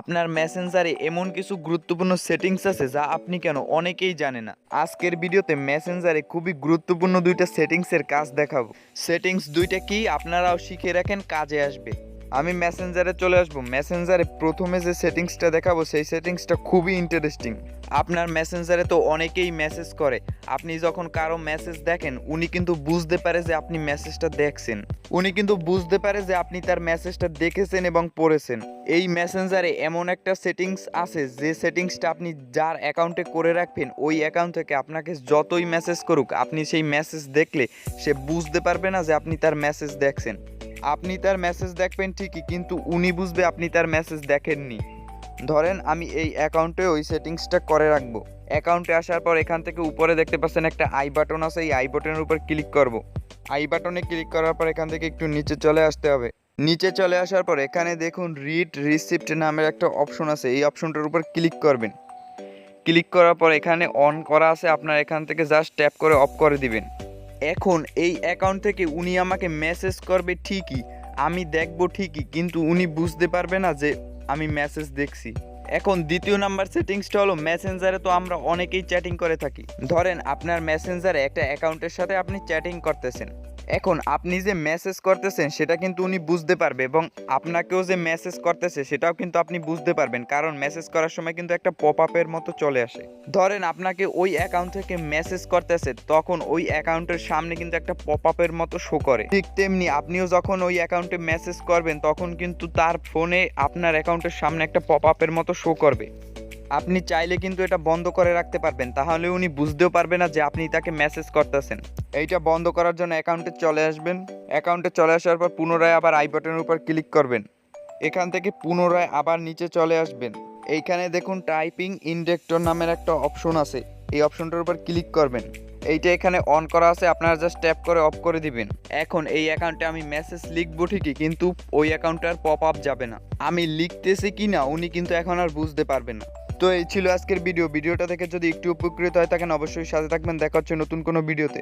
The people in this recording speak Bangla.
আপনার মেসেঞ্জারে এমন কিছু গুরুত্বপূর্ণ সেটিংস আছে যা আপনি কেন অনেকেই জানে না। আজকের ভিডিওতে মেসেঞ্জারে খুবই গুরুত্বপূর্ণ দুইটা সেটিংসের কাজ দেখাবো। সেটিংস দুইটা কি আপনারাও শিখে রাখেন, কাজে আসবে। আমি মেসেঞ্জারে চলে আসব। মেসেঞ্জারে প্রথমে যে সেটিংসটা দেখাবো, সেই সেটিংসটা খুবই ইন্টারেস্টিং আপনার মেসেঞ্জারে তো অনেকেই মেসেজ করে। আপনি যখন কারও মেসেজ দেখেন, উনি কিন্তু বুঝতে পারে যে আপনি মেসেজটা দেখছেন। উনি কিন্তু বুঝতে পারে যে আপনি তার মেসেজটা দেখেছেন এবং পড়েছেন। এই মেসেঞ্জারে এমন একটা সেটিংস আছে, যে সেটিংসটা আপনি যার অ্যাকাউন্টে করে রাখবেন, ওই অ্যাকাউন্ট থেকে আপনাকে যতই মেসেজ করুক, আপনি সেই মেসেজ দেখলে সে বুঝতে পারবে না যে আপনি তার মেসেজ দেখছেন। আপনি তার মেসেজ দেখবেন ঠিকই, কিন্তু উনি বুঝবে আপনি তার মেসেজ দেখেননি। ধরেন আমি এই অ্যাকাউন্টে ওই সেটিংসটা করে রাখব। অ্যাকাউন্টে আসার পর এখান থেকে উপরে দেখতে পাচ্ছেন একটা আই বাটন আছে, এই আই বাটনের উপর ক্লিক করব। আই বাটনে ক্লিক করার পর এখান থেকে একটু নিচে চলে আসতে হবে। নিচে চলে আসার পর এখানে দেখুন রিড রিসিপ্ট নামের একটা অপশন আছে, এই অপশনটার উপর ক্লিক করবেন। ক্লিক করার পর এখানে অন করা আছে, আপনার এখান থেকে জাস্ট ট্যাপ করে অফ করে দিবেন। এখন এই অ্যাকাউন্ট থেকে উনি আমাকে মেসেজ করবে ঠিকই, আমি দেখব ঠিকই, কিন্তু উনি বুঝতে পারবে না যে আমি মেসেজ দেখছি। এখন দ্বিতীয় নাম্বার সেটিংসটা হলো মেসেঞ্জারে তো আমরা অনেকেই চ্যাটিং করে থাকি। ধরেন আপনার মেসেঞ্জারে একটা অ্যাকাউন্টের সাথে আপনি চ্যাটিং করতেছেন। এখন আপনি যে মেসেজ করতেছেন, সেটা কিন্তু উনি বুঝতে পারবে এবং আপনাকেও যে মেসেজ করতেছে, সেটাও কিন্তু আপনি বুঝতে পারবেন। কারণ মেসেজ করার সময় কিন্তু একটা পপ আপের মতো চলে আসে। ধরেন আপনাকে ওই অ্যাকাউন্ট থেকে মেসেজ করতেছে, তখন ওই অ্যাকাউন্টের সামনে কিন্তু একটা পপ আপের মতো শো করে। ঠিক তেমনি আপনিও যখন ওই অ্যাকাউন্টে মেসেজ করবেন, তখন কিন্তু তার ফোনে আপনার অ্যাকাউন্টের সামনে একটা পপ আপের মতো শো করবে। আপনি চাইলে কিন্তু এটা বন্ধ করে রাখতে পারবেন। তাহলে উনি বুঝতেও পারবে না যে আপনি তাকে মেসেজ করতেছেন। এইটা বন্ধ করার জন্য অ্যাকাউন্টে চলে আসবেন। অ্যাকাউন্টে চলে আসার পর পুনরায় আবার আই বাটনের উপর ক্লিক করবেন। এখান থেকে পুনরায় আবার নিচে চলে আসবেন। এইখানে দেখুন টাইপিং ইন্ডেক্টর নামের একটা অপশন আছে। এই অপশনটার উপর ক্লিক করবেন। এইটা এখানে অন করা আছে, আপনারা জাস্ট ট্যাপ করে অফ করে দিবেন। এখন এই অ্যাকাউন্টে আমি মেসেজ লিখব ঠিকই, কিন্তু ওই অ্যাকাউন্টে আর পপ আপ যাবে না। আমি লিখতেছি কি না উনি কিন্তু এখন আর বুঝতে পারবেন না। তো এই ছিল আজকের ভিডিও ভিডিওটা দেখে যদি একটু উপকৃত হয় থাকেন অবশ্যই সাথে থাকবেন। দেখা হচ্ছে নতুন কোনো ভিডিওতে